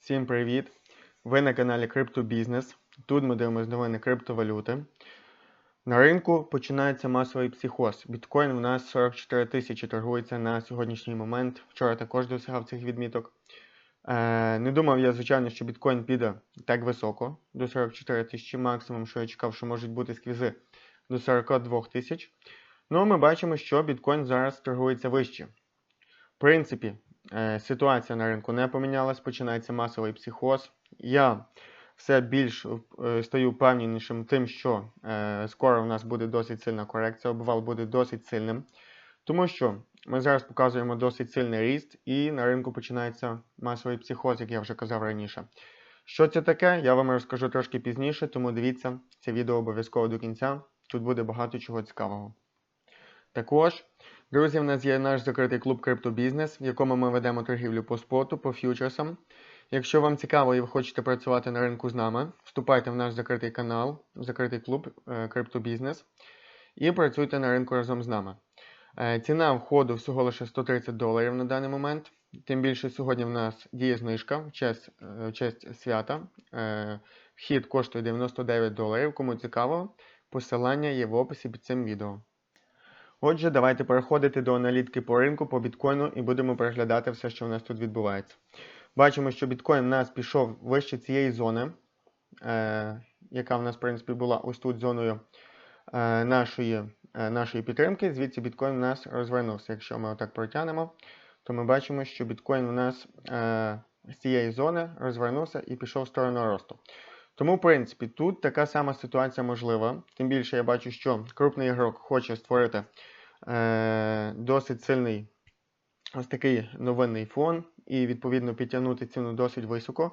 Всім привіт! Ви на каналі Криптобізнес. Тут ми дивимося новини криптовалюти. На ринку починається масовий психоз. Біткоін у нас 44 тисячі торгується на сьогоднішній момент. Вчора також досягав цих відміток. Е, не думав я, звичайно, що біткоін піде так високо, до 44 тисячі максимум, що я чекав, що можуть бути сквізи до 42 тисяч. Ну, ми бачимо, що біткоін зараз торгується вище. В принципі, ситуація на ринку не помінялась, починається масовий психоз. Я все більш е, стаю впевненішим тим, що е, скоро у нас буде досить сильна корекція, обвал буде досить сильним. Тому що ми зараз показуємо досить сильний ріст, і на ринку починається масовий психоз, як я вже казав раніше. Що це таке, я вам розкажу трошки пізніше, тому дивіться це відео обов'язково до кінця. Тут буде багато чого цікавого. Також, друзі, в нас є наш закритий клуб Криптобізнес, в якому ми ведемо торгівлю по споту, по фьючерсам. Якщо вам цікаво і ви хочете працювати на ринку з нами, вступайте в наш закритий канал, закритий клуб е, Криптобізнес і працюйте на ринку разом з нами. Е, Ціна входу всього лише 130 доларів на даний момент. Тим більше сьогодні в нас діє знижка в честь, е, в честь свята. Вхід коштує 99 доларів. Кому цікаво, посилання є в описі під цим відео. Отже, давайте переходити до аналітики по ринку по біткоїну і будемо переглядати все, що у нас тут відбувається. Бачимо, що біткоін у нас пішов вище цієї зони, е, яка в нас, в принципі, була ось тут зоною е, нашої, е, нашої підтримки. Звідси біткоін у нас розвернувся. Якщо ми отак протягнемо, то ми бачимо, що біткоін у нас е, з цієї зони розвернувся і пішов в сторону росту. Тому, в принципі, тут така сама ситуація можлива. Тим більше я бачу, що крупний ігрок хоче створити е, досить сильний ось такий новинний фон і, відповідно, підтягнути ціну досить високо,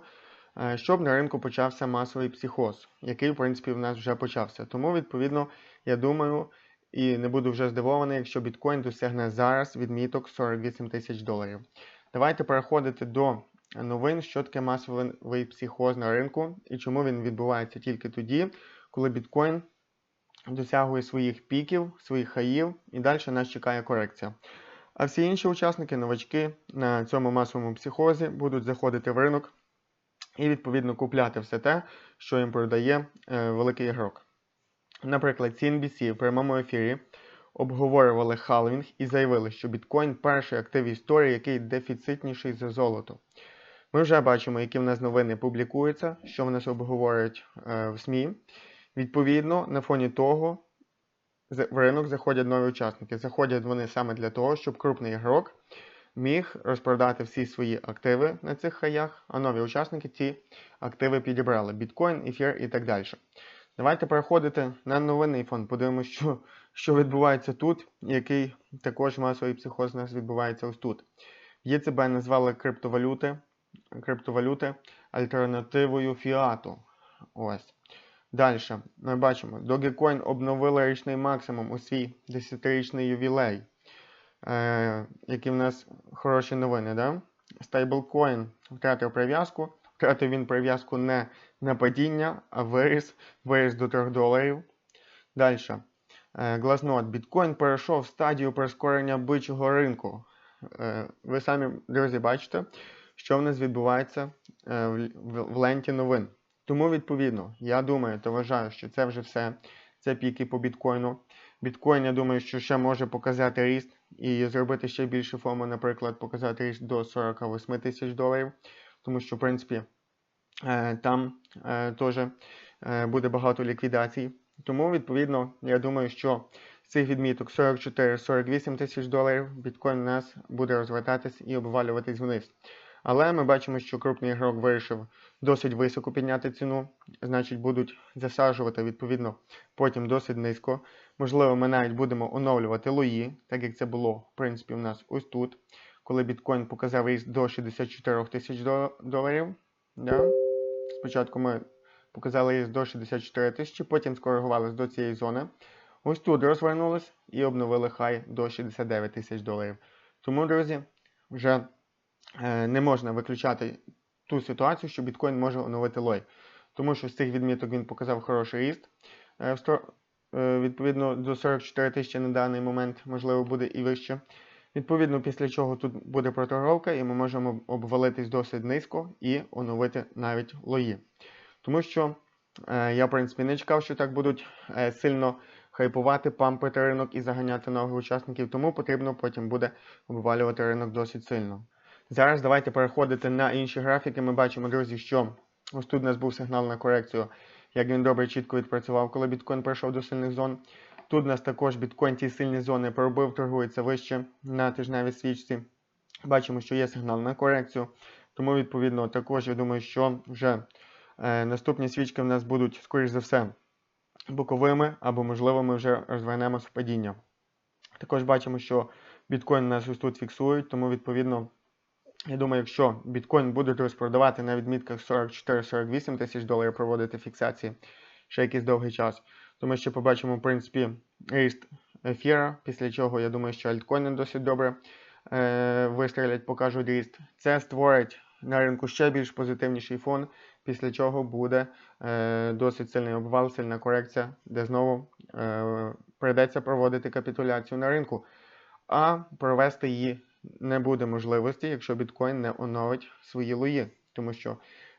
е, щоб на ринку почався масовий психоз, який, в принципі, в нас вже почався. Тому, відповідно, я думаю і не буду вже здивований, якщо біткоін досягне зараз відміток 48 тисяч доларів. Давайте переходити до новин, що таке масовий психоз на ринку і чому він відбувається тільки тоді, коли біткоін досягує своїх піків, своїх хаїв, і далі нас чекає корекція. А всі інші учасники, новачки на цьому масовому психозі будуть заходити в ринок і, відповідно, купляти все те, що їм продає е, великий ігрок. Наприклад, CNBC в прямому ефірі обговорювали халвінг і заявили, що біткоін перший актив історії, який дефіцитніший за золото. Ми вже бачимо, які в нас новини публікуються, що в нас обговорюють е, в СМІ. Відповідно, на фоні того в ринок заходять нові учасники. Заходять вони саме для того, щоб крупний ігрок міг розпродати всі свої активи на цих хаях, а нові учасники ці активи підібрали: біткоін, ефір і так далі. Давайте переходити на новинний фон. Подивимося, що, що відбувається тут, який також масовий психоз у нас відбувається ось тут. ЄЦБ назвали криптовалюти, криптовалюти альтернативою фіату. Ось. Далі ми бачимо, Dogecoin обновила річний максимум у свій 10-річний ювілей. Е, які в нас хороші новини, да? Stablecoin втратив прив'язку. Втратив він прив'язку не на падіння, а виріс, виріс до 3 доларів. Далі. Glassnode. Біткоін перейшов стадію прискорення бичого ринку. Е, ви самі, друзі, бачите, що в нас відбувається е, в, ленті новин. Тому, відповідно, я думаю та вважаю, що це вже все. Це піки по біткоїну. Біткоін, я думаю, що ще може показати ріст і зробити ще більше фому, наприклад, показати ріст до 48 тисяч доларів. Тому що, в принципі, е, там е, теж буде багато ліквідацій. Тому, відповідно, я думаю, що з цих відміток 44-48 тисяч доларів біткоін у нас буде розвертатись і обвалюватись вниз. Але ми бачимо, що крупний ігрок вирішив досить високо підняти ціну, значить будуть засаджувати відповідно потім досить низько. Можливо, ми навіть будемо оновлювати лої, так як це було в принципі у нас ось тут, коли біткоін показав ріст до 64 тисяч доларів. Да? Спочатку ми показали ріст до 64 тисячі, потім скоригувалися до цієї зони. Ось тут розвернулись і обновили хай до 69 тисяч доларів. Тому, друзі, вже не можна виключати ту ситуацію, що біткоін може оновити лой. Тому що з цих відміток він показав хороший ріст. Е, е, Відповідно, до 44 тисячі на даний момент, можливо, буде і вище. Відповідно, після чого тут буде проторговка, і ми можемо обвалитись досить низько і оновити навіть лої. Тому що е, я, в принципі, не чекав, що так будуть е, сильно хайпувати, пампити ринок і заганяти нових учасників, тому потрібно потім буде обвалювати ринок досить сильно. Зараз давайте переходити на інші графіки. Ми бачимо, друзі, що ось тут у нас був сигнал на корекцію, як він добре чітко відпрацював, коли біткоін прийшов до сильних зон. Тут у нас також біткоін ті сильні зони пробив, торгується вище на тижневій свічці. Бачимо, що є сигнал на корекцію. Тому, відповідно, також я думаю, що вже е, наступні свічки в нас будуть, скоріш за все, боковими, або, можливо, ми вже розвернемося в падіння. Також бачимо, що біткоін нас ось тут фіксують, тому, відповідно, я думаю, якщо біткоін буде розпродавати на відмітках 44-48 тисяч доларів, проводити фіксації ще якийсь довгий час, то ми ще побачимо, в принципі, ріст ефіра, після чого я думаю, що альткоїни досить добре е, вистрілять, покажуть ріст. Це створить на ринку ще більш позитивніший фон, після чого буде е, досить сильний обвал, сильна корекція, де знову е, прийдеться проводити капітуляцію на ринку. А провести її не буде можливості, якщо біткоін не оновить свої лої, тому що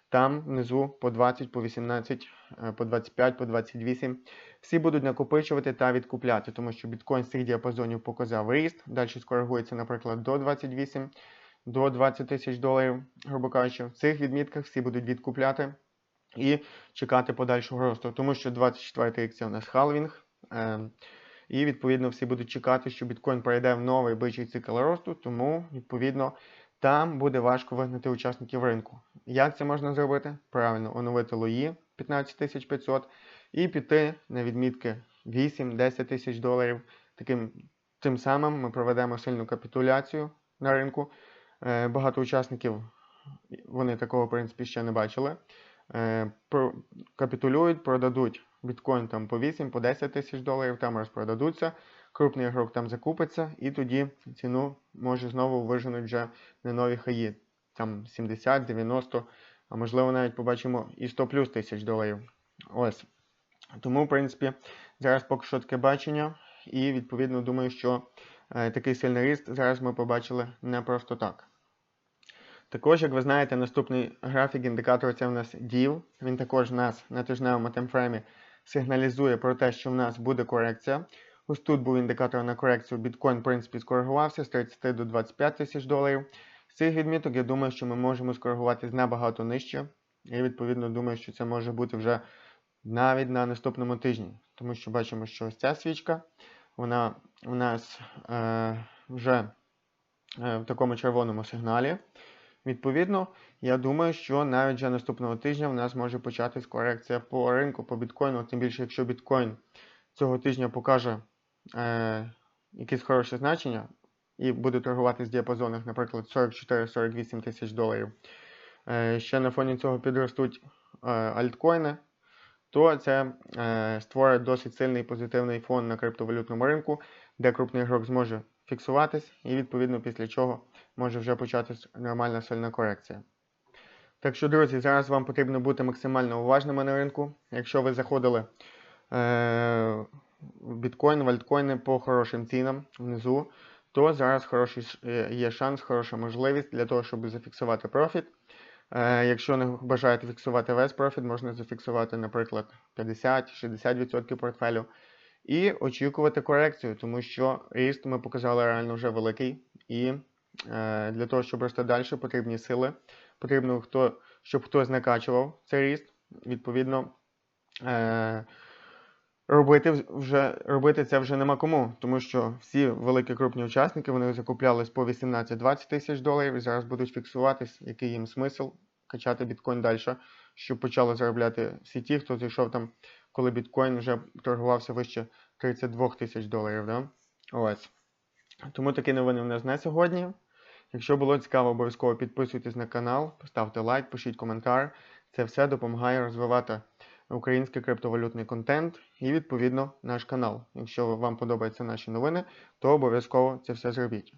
там внизу по 20, по 18, е, по 25, по 28 всі будуть накопичувати та відкупляти, тому що біткоін з цих діапазонів показав ріст, далі скоригується, наприклад, до 28, до 20 тисяч доларів, грубо кажучи. В цих відмітках всі будуть відкупляти і чекати подальшого росту, тому що 24 рік це у нас халвінг. І, відповідно, всі будуть чекати, що біткоін перейде в новий бичий цикл росту, тому, відповідно, там буде важко вигнати учасників ринку. Як це можна зробити? Правильно, оновити лої 15500 і піти на відмітки 8-10 тисяч доларів. Таким Тим самим ми проведемо сильну капітуляцію на ринку. Е, багато учасників вони такого, в принципі, ще не бачили. Е, капітулюють, продадуть біткоін там по 8, по 10 тисяч доларів, там розпродадуться, крупний ігрок там закупиться, і тоді ціну може знову виженуть вже на нові хаї. Там 70, 90, а можливо навіть побачимо і 100 плюс тисяч доларів. Ось. Тому, в принципі, зараз поки що таке бачення, і відповідно думаю, що е, такий сильний ріст зараз ми побачили не просто так. Також, як ви знаєте, наступний графік індикатор це у нас DIV. Він також нас на тижневому таймфреймі сигналізує про те, що в нас буде корекція. Ось тут був індикатор на корекцію. Біткоін, в принципі, скоригувався з 30 до 25 тисяч доларів. З цих відміток, я думаю, що ми можемо скоригуватись набагато нижче. І, відповідно, думаю, що це може бути вже навіть на наступному тижні. Тому що бачимо, що ось ця свічка, вона у нас е, вже е, в такому червоному сигналі. Відповідно, я думаю, що навіть вже наступного тижня в нас може початись корекція по ринку, по біткоїну, тим більше, якщо біткоін цього тижня покаже е, якесь хороше значення і буде торгувати в діапазонах, наприклад, 44-48 тисяч доларів. Е, ще на фоні цього підростуть е, альткоїни, то це е, створить досить сильний позитивний фон на криптовалютному ринку, де крупний ігрок зможе фіксуватись, і відповідно після чого може вже початись нормальна сильна корекція. Так що, друзі, зараз вам потрібно бути максимально уважними на ринку. Якщо ви заходили е, в біткоін, в альткоїни по хорошим цінам внизу, то зараз хороший, е, є шанс, хороша можливість для того, щоб зафіксувати профіт. Е, Якщо не бажаєте фіксувати весь профіт, можна зафіксувати, наприклад, 50-60% портфелю і очікувати корекцію, тому що ріст ми показали реально вже великий. І для того, щоб рости далі, потрібні сили. Потрібно, хто, щоб хтось накачував цей ріст. Відповідно, е, робити вже, робити це вже нема кому, тому що всі великі крупні учасники вони закуплялись по 18-20 тисяч доларів і зараз будуть фіксуватись, який їм смисл качати біткоін далі, щоб почали заробляти всі ті, хто зайшов там коли біткоін вже торгувався вище 32 тисяч доларів. Да? Ось. Тому такі новини в нас на сьогодні. Якщо було цікаво, обов'язково підписуйтесь на канал, поставте лайк, пишіть коментар. Це все допомагає розвивати український криптовалютний контент і, відповідно, наш канал. Якщо вам подобаються наші новини, то обов'язково це все зробіть.